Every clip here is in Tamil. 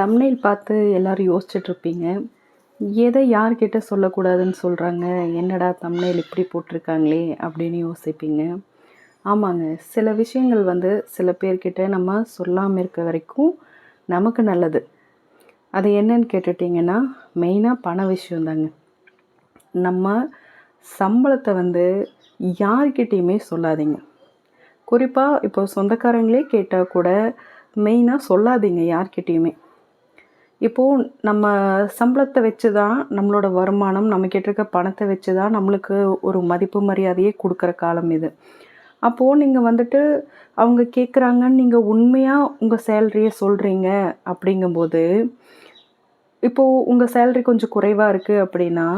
தம்னையில் பார்த்து எல்லாரும் யோசிச்சுட்ருப்பீங்க. எதை யார்கிட்ட சொல்லக்கூடாதுன்னு சொல்கிறாங்க என்னடா தம்னையில் இப்படி போட்டிருக்காங்களே அப்படின்னு யோசிப்பீங்க. ஆமாங்க. சில விஷயங்கள் வந்து சில பேர்கிட்ட நம்ம சொல்லாமல் இருக்க வரைக்கும் நமக்கு நல்லது. அது என்னன்னு கேட்டுட்டிங்கன்னா மெயினாக பண விஷயந்தாங்க. நம்ம சம்பளத்தை வந்து யார்கிட்டேயுமே சொல்லாதீங்க. குறிப்பாக இப்போ சொந்தக்காரங்களே கேட்டால் கூட மெயினாக சொல்லாதீங்க யார்கிட்டேயுமே. இப்போது நம்ம சம்பளத்தை வச்சு தான் நம்மளோட வருமானம் நம்ம கேட்டிருக்க பணத்தை வச்சு தான் நம்மளுக்கு ஒரு மதிப்பு மரியாதையே கொடுக்குற காலம் இது. அப்போது நீங்கள் வந்துட்டு அவங்க கேட்குறாங்கன்னு நீங்கள் உண்மையாக உங்கள் சேலரியை சொல்கிறீங்க அப்படிங்கும்போது இப்போது உங்கள் சேலரி கொஞ்சம் குறைவாக இருக்குது அப்படின்னா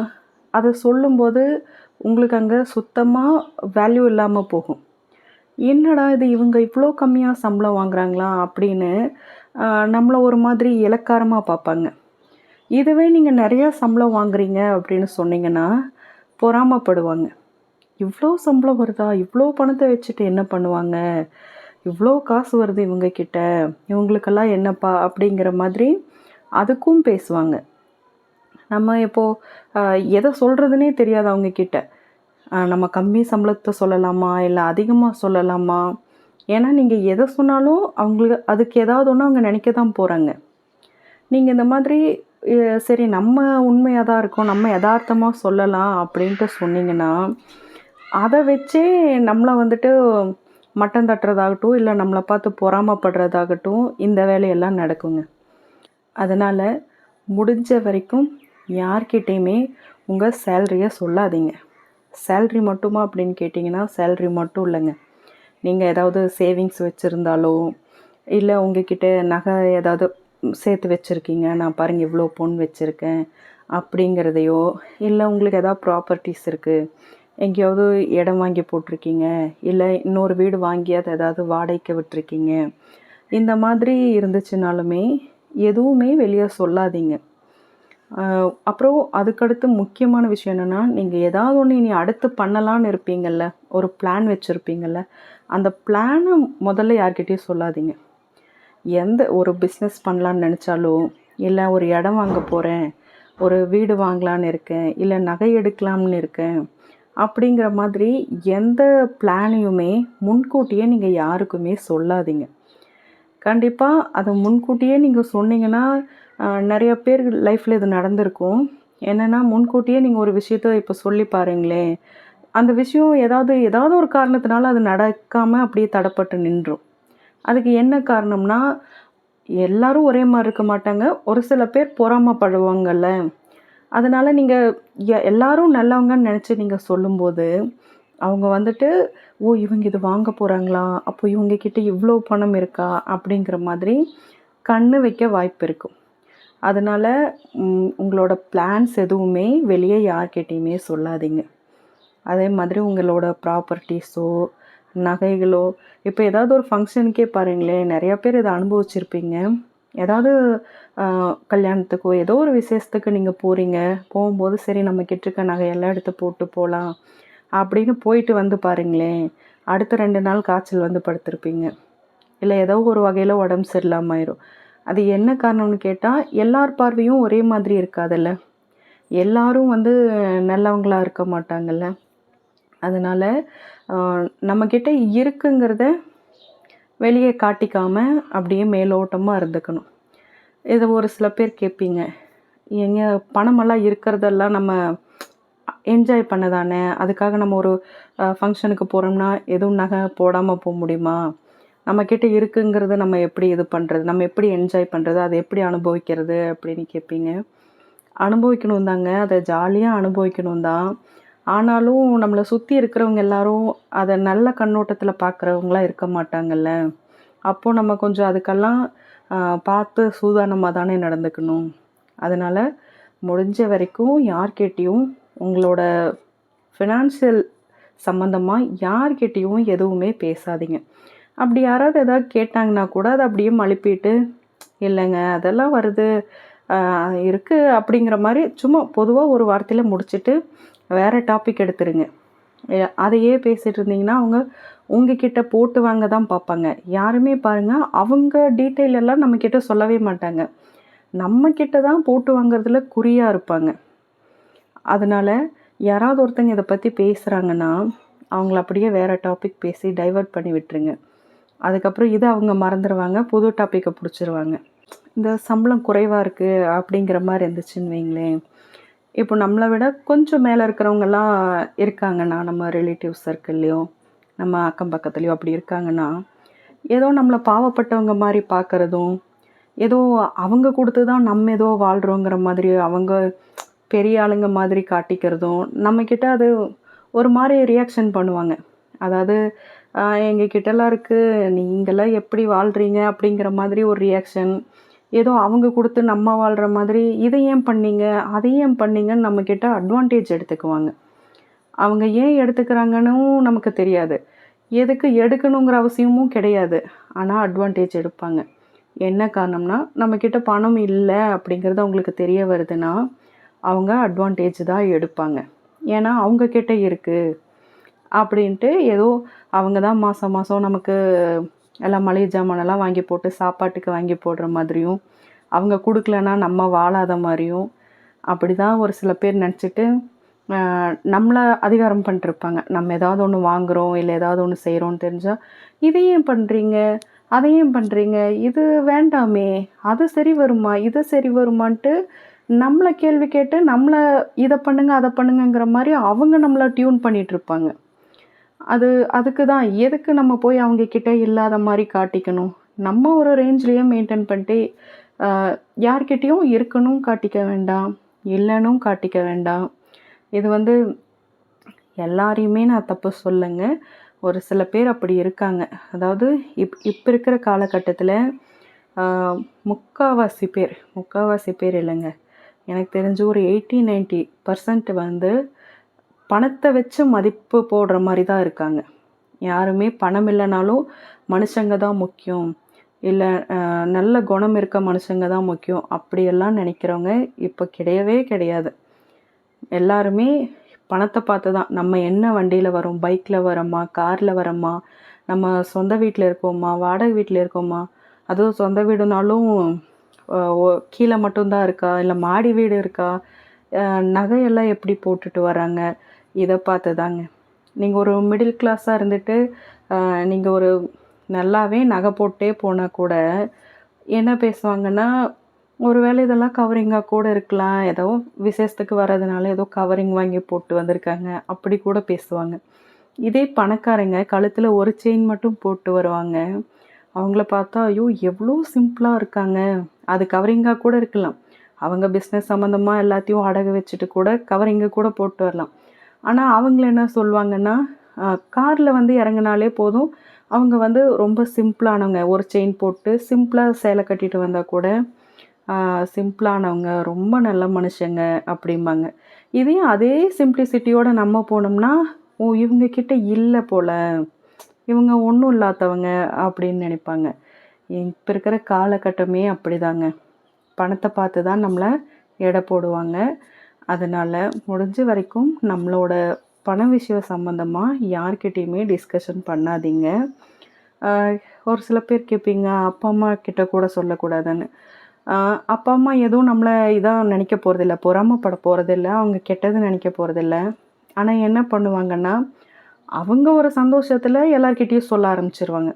அதை சொல்லும்போது உங்களுக்கு அங்கே சுத்தமாக வேல்யூ இல்லாமல் போகும். என்னடா இது இவங்க இவ்வளோ கம்மியாக சம்பளம் வாங்குறாங்களா அப்படின்னு நம்மளை ஒரு மாதிரி இளக்காரமாக பார்ப்பாங்க. இதுவே நீங்கள் நிறையா சம்பளம் வாங்குறீங்க அப்படின்னு சொன்னீங்கன்னா பொறாமப்படுவாங்க. இவ்வளோ சம்பளம் வருதா? இவ்வளோ பணத்தை வச்சுட்டு என்ன பண்ணுவாங்க? இவ்வளோ காசு வருது இவங்க கிட்ட. இவங்களுக்கெல்லாம் என்னப்பா? அப்படிங்கிற மாதிரி அதுக்கும் பேசுவாங்க. நம்ம இப்போது எதை சொல்கிறதுனே தெரியாது அவங்கக்கிட்ட நம்ம கம்மி சம்பளத்தை சொல்லலாமா? இல்லை அதிகமாக சொல்லலாமா? ஏன்னா நீங்கள் எதை சொன்னாலும் அவங்களுக்கு அதுக்கு ஏதாவது ஒன்று அவங்க நினைக்க தான் போகிறாங்க நீங்கள் இந்த மாதிரி சரி நம்ம உண்மையாக தான் இருக்கோம் நம்ம யதார்த்தமாக சொல்லலாம் அப்படின்ட்டு சொன்னீங்கன்னா அதை வச்சே நம்மளை வந்துட்டு மட்டம் தட்டுறதாகட்டும் இல்லை நம்மளை பார்த்து பொறாமப்படுறதாகட்டும் இந்த வேலையெல்லாம் நடக்குங்க. அதனால் முடிஞ்ச வரைக்கும் யார்கிட்டேயுமே உங்கள் சேல்ரியை சொல்லாதீங்க. சேல்ரி மட்டுமா அப்படின்னு கேட்டிங்கன்னா சேல்ரி மட்டும் இல்லைங்க. நீங்கள் ஏதாவது சேவிங்ஸ் வச்சுருந்தாலோ இல்லை உங்ககிட்ட நகை ஏதாவது சேர்த்து வச்சுருக்கீங்க. நான் பாருங்கள் இவ்வளோ பொன் வச்சுருக்கேன் அப்படிங்கிறதையோ இல்லை உங்களுக்கு ஏதாவது ப்ராப்பர்ட்டிஸ் இருக்குது எங்கேயாவது இடம் வாங்கி போட்டிருக்கீங்க. இல்லை இன்னொரு வீடு வாங்கி அதை ஏதாவது வாடகைக்கு விட்டுருக்கீங்க. இந்த மாதிரி இருந்துச்சுனாலுமே எதுவுமே வெளியே சொல்லாதீங்க. அப்புறம் அதுக்கடுத்து முக்கியமான விஷயம் என்னென்னா நீங்கள் ஏதாவது ஒன்று இனி அடுத்து பண்ணலான்னு இருப்பீங்கள்ல ஒரு பிளான் வச்சுருப்பீங்கள்ல அந்த பிளானை முதல்ல யார்கிட்டயும் சொல்லாதீங்க. எந்த ஒரு பிஸ்னஸ் பண்ணலான்னு நினச்சாலோ இல்லை ஒரு இடம் வாங்க போகிறேன் ஒரு வீடு வாங்கலான்னு இருக்கேன் இல்லை நகை எடுக்கலாம்னு இருக்கேன் அப்படிங்கிற மாதிரி எந்த பிளானையுமே முன்கூட்டியே நீங்கள் யாருக்குமே சொல்லாதீங்க. கண்டிப்பாக அதை முன்கூட்டியே நீங்கள் சொன்னீங்கன்னா நிறைய பேர் லைஃப்பில் இது நடந்திருக்கும். என்னென்னா முன்கூட்டியே நீங்கள் ஒரு விஷயத்த இப்போ சொல்லி பாருங்களேன். அந்த விஷயம் ஏதாவது ஏதாவது ஒரு காரணத்தினால அது நடக்காமல் அப்படியே தடப்பட்டு நின்றும். அதுக்கு என்ன காரணம்னா எல்லாரும் ஒரே மாதிரி இருக்க மாட்டாங்க. ஒரு சில பேர் பொறாமப்படுவாங்கள்ல அதனால் நீங்கள் எல்லாரும் நல்லவங்கன்னு நினச்சி நீங்கள் சொல்லும்போது அவங்க வந்துட்டு ஓ இவங்க இது வாங்க போகிறாங்களா அப்போ இவங்க கிட்ட இவ்வளோ பணம் இருக்கா? அப்படிங்கிற மாதிரி கண்ணு வைக்க வாய்ப்பு இருக்கும். அதனால் உங்களோட பிளான்ஸ் எதுவுமே வெளியே யார்கிட்டயுமே சொல்லாதீங்க. அதே மாதிரி உங்களோட ப்ராப்பர்ட்டிஸோ நகைகளோ இப்போ ஏதாவது ஒரு ஃபங்க்ஷனுக்கே பாருங்களேன் நிறையா பேர் இதை அனுபவிச்சிருப்பீங்க. ஏதாவது கல்யாணத்துக்கோ ஏதோ ஒரு விசேஷத்துக்கு நீங்கள் போகிறீங்க போகும்போது சரி நம்ம கிட்ட நகையெல்லாம் எடுத்து போட்டு போகலாம் அப்படின்னு போயிட்டு வந்து பாருங்களேன். அடுத்த ரெண்டு நாள் காய்ச்சல் வந்து படுத்திருப்பீங்க. இல்லை ஏதோ ஒரு வகையில் உடம்பு சரியில்லாமல் ஆயிரும். அது என்ன காரணம்னு கேட்டால் எல்லார் பார்வையும் ஒரே மாதிரி இருக்காதுல்ல. எல்லாரும் வந்து நல்லவங்களாக இருக்க மாட்டாங்கல்ல. அதனால் நம்மக்கிட்ட இருக்குங்கிறத வெளியே காட்டிக்காமல் அப்படியே மேலோட்டமாக இருந்துக்கணும். இதை ஒரு சில பேர் கேட்பீங்க. எங்கே பணமெல்லாம் இருக்கிறதெல்லாம் நம்ம என்ஜாய் பண்ண தானே அதுக்காக நம்ம ஒரு ஃபங்க்ஷனுக்கு போகிறோம்னா எதுவும் நகை போடாமல் போக முடியுமா? நம்மக்கிட்ட இருக்குங்கிறத நம்ம எப்படி இது பண்ணுறது நம்ம எப்படி என்ஜாய் பண்ணுறது அதை எப்படி அனுபவிக்கிறது அப்படின்னு கேட்பீங்க அனுபவிக்கணும் தாங்க. அதை ஜாலியாக அனுபவிக்கணும் தான். ஆனாலும் நம்மளை சுற்றி இருக்கிறவங்க எல்லாரும் அதை நல்ல கண்ணோட்டத்தில் பார்க்குறவங்களாம் இருக்க மாட்டாங்கல்ல. அப்போது நம்ம கொஞ்சம் அதுக்கெல்லாம் பார்த்து சூதானமாக தானே நடந்துக்கணும். அதனால் முடிஞ்ச வரைக்கும் யார்கிட்டேயும் உங்களோட ஃபினான்ஷியல் சம்மந்தமாக யார்கிட்டேயும் எதுவுமே பேசாதீங்க. அப்படி யாராவது எதாவது கேட்டாங்கன்னா கூட அதை அப்படியே மழுப்பிட்டு இல்லைங்க அதெல்லாம் வருது இருக்குது அப்படிங்கிற மாதிரி சும்மா பொதுவாக ஒரு வார்த்தையில் முடிச்சுட்டு வேறு டாபிக் எடுத்துருங்க. அதையே பேசிகிட்டு இருந்தீங்கன்னா அவங்க உங்ககிட்ட போட்டு வாங்க தான் பார்ப்பாங்க. யாருமே பாருங்க அவங்க டீட்டெயில் எல்லாம் நம்மக்கிட்ட சொல்லவே மாட்டாங்க. நம்மக்கிட்ட தான் போட்டு வாங்குறதுல குறியாக இருப்பாங்க. அதனால் யாராவது ஒருத்தங்க இதை பற்றி பேசுகிறாங்கன்னா அவங்கள அப்படியே வேறு டாபிக் பேசி டைவர்ட் பண்ணி விட்டுருங்க. அதுக்கப்புறம் இதை அவங்க மறந்துடுவாங்க புது டாப்பிக்கை பிடிச்சிருவாங்க. இந்த சம்பளம் குறைவாக இருக்குது அப்படிங்கிற மாதிரி இருந்துச்சுன்னு வைங்களேன். இப்போ நம்மளை விட கொஞ்சம் மேலே இருக்கிறவங்கலாம் இருக்காங்கன்னா நம்ம ரிலேட்டிவ் சர்க்கிள்லேயோ நம்ம அக்கம் பக்கத்துலேயோ அப்படி இருக்காங்கன்னா ஏதோ நம்மளை பாவப்பட்டவங்க மாதிரி பார்க்குறதும் ஏதோ அவங்க கொடுத்து தான் நம்ம ஏதோ வாழ்கிறோங்கிற மாதிரி அவங்க பெரிய ஆளுங்க மாதிரி காட்டிக்கிறதும் நம்மக்கிட்ட அது ஒரு மாதிரி ரியாக்ஷன் பண்ணுவாங்க. அதாவது எங்கள் கிட்டலாம் இருக்குது நீங்களாம் எப்படி வாழ்கிறீங்க அப்படிங்கிற மாதிரி ஒரு ரியாக்ஷன் ஏதோ அவங்க கொடுத்து நம்ம வாழ்கிற மாதிரி இதை ஏன் பண்ணீங்க? அதை ஏன் பண்ணீங்கன்னு நம்மக்கிட்ட அட்வான்டேஜ் எடுத்துக்குவாங்க. அவங்க ஏன் எடுத்துக்கிறாங்கன்னு நமக்கு தெரியாது. எதுக்கு எடுக்கணுங்கிற அவசியமும் கிடையாது. ஆனால் அட்வான்டேஜ் எடுப்பாங்க. என்ன காரணம்னா நம்மக்கிட்ட பணம் இல்லை அப்படிங்கிறது அவங்களுக்கு தெரிய வருதுன்னா அவங்க அட்வான்டேஜ் தான் எடுப்பாங்க. ஏன்னா அவங்கக்கிட்ட இருக்குது அப்படின்ட்டு ஏதோ அவங்க தான் மாதம் மாதம் நமக்கு எல்லாம் மளிகை ஜாமானெல்லாம் வாங்கி போட்டு சாப்பாட்டுக்கு வாங்கி போடுற மாதிரியும் அவங்க கொடுக்கலன்னா நம்ம வாழாத மாதிரியும் அப்படி தான் ஒரு சில பேர் நினச்சிட்டு நம்மளை அதிகாரம் பண்ணிருப்பாங்க. நம்ம ஏதாவது ஒன்று வாங்குகிறோம் இல்லை ஏதாவது ஒன்று செய்கிறோன்னு தெரிஞ்சால் இதையும் பண்ணுறீங்க அதையும் பண்ணுறீங்க இது வேண்டாமே. அது சரி வருமா? இது சரி வருமான்ட்டு நம்மளை கேள்வி கேட்டு நம்மளை இதை பண்ணுங்க அதை பண்ணுங்கங்கிற மாதிரி அவங்க நம்மளை டியூன் பண்ணிகிட்டு இருப்பாங்க. அது அதுக்கு தான். எதுக்கு நம்ம போய் அவங்க கிட்டே இல்லாத மாதிரி காட்டிக்கணும்? நம்ம ஒரு ரேஞ்ச்லேயே மெயின்டைன் பண்ணிட்டு யார்கிட்டேயும் இருக்கணும் காட்டிக்க வேண்டாம் இல்லைனும் காட்டிக்க வேண்டாம். இது வந்து எல்லாரையுமே நான் தப்பு சொல்லுங்க. ஒரு சில பேர் அப்படி இருக்காங்க. அதாவது இப் இப்போ இருக்கிற காலகட்டத்தில் முக்கால்வாசி பேர் முக்கால்வாசி பேர் இல்லைங்க. எனக்கு தெரிஞ்சு ஒரு எயிட்டி நைன்ட்டி பர்சன்ட் வந்து பணத்தை வச்சு மதிப்பு போடுற மாதிரி தான் இருக்காங்க. யாருமே பணம் இல்லைனாலும் மனுஷங்க தான் முக்கியம். இல்லை நல்ல குணம் இருக்க மனுஷங்க தான் முக்கியம். அப்படியெல்லாம் நினைக்கிறவங்க இப்போ கிடையவே கிடையாது. எல்லாருமே பணத்தை பார்த்து தான். நம்ம என்ன வண்டியில் வரோம்? பைக்கில் வரோமா? காரில் வரோமா? நம்ம சொந்த வீட்டில் இருக்கோமா? வாடகை வீட்டில் இருக்கோமா? அதுவும் சொந்த வீடுனாலும் கீழே மட்டும்தான் இருக்கா? இல்லை மாடி வீடு இருக்கா? நகையெல்லாம் எப்படி போட்டுட்டு வராங்க? இதை பார்த்து தாங்க நீங்கள் ஒரு மிடில் கிளாஸாக இருந்துட்டு நீங்கள் ஒரு நல்லாவே நகை போட்டே போனால் கூட என்ன பேசுவாங்கன்னா ஒரு வேளை இதெல்லாம் கவரிங்காக கூட இருக்கலாம். ஏதோ விசேஷத்துக்கு வர்றதுனால ஏதோ கவரிங் வாங்கி போட்டு வந்திருக்காங்க. அப்படி கூட பேசுவாங்க. இதே பணக்காரங்க கழுத்தில் ஒரு செயின் மட்டும் போட்டு வருவாங்க. அவங்கள பார்த்தா ஐயோ எவ்வளோ சிம்பிளாக இருக்காங்க. அது கவரிங்காக கூட இருக்கலாம். அவங்க பிஸ்னஸ் சம்மந்தமாக எல்லாத்தையும் அடகு வச்சுட்டு கூட கவரிங்கை கூட போட்டு வரலாம். ஆனால் அவங்கள என்ன சொல்லுவாங்கன்னா காரில் வந்து இறங்கினாலே போதும். அவங்க வந்து ரொம்ப சிம்பிளானவங்க ஒரு செயின் போட்டு சிம்பிளாக சேலை கட்டிட்டு வந்தால் கூட சிம்பிளானவங்க ரொம்ப நல்ல மனுஷங்க அப்படிம்பாங்க. இதையும் அதே சிம்பிளிசிட்டியோடு நம்ம போனோம்னா ஓ இவங்கக்கிட்ட இல்லை போல். இவங்க ஒன்றும் இல்லாதவங்க அப்படின்னு நினைப்பாங்க. இப்போ இருக்கிற காலகட்டமே அப்படிதாங்க. பணத்தை பார்த்து தான் நம்மளை எடை போடுவாங்க. அதனால் முடிஞ்ச வரைக்கும் நம்மளோட பண விஷயம் சம்மந்தமாக யார்கிட்டேயுமே டிஸ்கஷன் பண்ணாதீங்க. ஒரு சில பேர் கேட்பீங்க அப்பா அம்மா கிட்ட கூட சொல்லக்கூடாதுன்னு. அப்பா அம்மா எதுவும் நம்மளை இதாக நினைக்க போகிறதில்ல பொறாமப்பட போகிறதில்ல அவங்க கெட்டது நினைக்க போகிறதில்ல ஆனால் என்ன பண்ணுவாங்கன்னா அவங்க ஒரு சந்தோஷத்தில் எல்லார்கிட்டேயும் சொல்ல ஆரம்பிச்சிருவாங்க.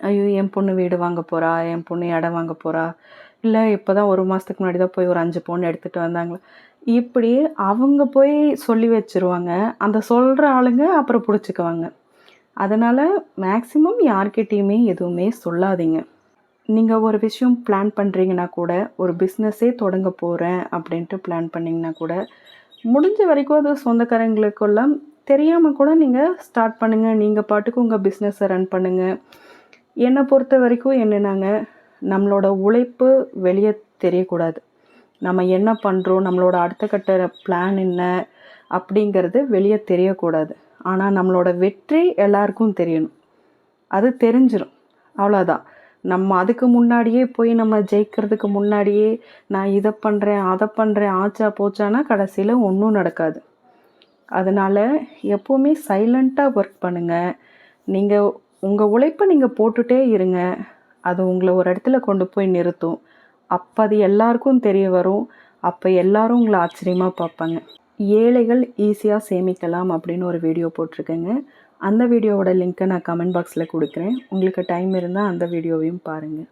ஐயோ என் பொண்ணு வீடு வாங்க போகிறா என் பொண்ணு இடம் வாங்க போகிறா இல்லை இப்போ தான் ஒரு மாதத்துக்கு முன்னாடி தான் போய் ஒரு அஞ்சு பொண்ணு எடுத்துகிட்டு வந்தாங்களா? இப்படி அவங்க போய் சொல்லி வச்சுருவாங்க. அந்த சொல்கிற ஆளுங்க அப்புறம் பிடிச்சிக்குவாங்க. அதனால் மேக்ஸிமம் யார்கிட்டேயுமே எதுவுமே சொல்லாதீங்க. நீங்கள் ஒரு விஷயம் பிளான் பண்ணுறீங்கன்னா கூட ஒரு பிஸ்னஸே தொடங்க போகிறேன் அப்படின்ட்டு பிளான் பண்ணிங்கன்னா கூட முடிஞ்ச வரைக்கும் அது சொந்தக்காரங்களுக்கெல்லாம் தெரியாமல் கூட நீங்கள் ஸ்டார்ட் பண்ணுங்கள் நீங்கள் பாட்டுக்கு உங்கள் பிஸ்னஸை ரன் பண்ணுங்கள் என்னை பொறுத்த வரைக்கும் என்னென்னாங்க நம்மளோட உழைப்பு வெளியே தெரியக்கூடாது. நம்ம என்ன பண்ணுறோம் நம்மளோட அடுத்த கட்ட பிளான் என்ன அப்படிங்கிறது வெளியே தெரியக்கூடாது. ஆனால் நம்மளோட வெற்றி எல்லாருக்கும் தெரியணும். அது தெரிஞ்சிடும் அவ்வளோதான் நம்ம அதுக்கு முன்னாடியே போய் நம்ம ஜெயிக்கிறதுக்கு முன்னாடியே நான் இதை பண்ணுறேன் அதை பண்ணுறேன் ஆச்சா போச்சானா கடைசியில் ஒன்றும் நடக்காது. அதனால் எப்போவுமே சைலண்ட்டாக ஒர்க் பண்ணுங்கள் நீங்கள் உங்கள் உழைப்பை நீங்கள் போட்டுகிட்டே இருங்க. அது உங்களை ஒரு இடத்துல கொண்டு போய் நிறுத்தும். அப்போ அது எல்லாருக்கும் தெரிய வரும். அப்போ எல்லாரும் உங்களை ஆச்சரியமாக பார்ப்பாங்க. ஏழைகள் ஈஸியாக சேமிக்கலாம் அப்படின்னு ஒரு வீடியோ போட்டிருக்கேங்க. அந்த வீடியோவோட லிங்க்கை நான் கமெண்ட் பாக்ஸில் கொடுக்குறேன். உங்களுக்கு டைம் இருந்தால் அந்த வீடியோவையும் பாருங்கள்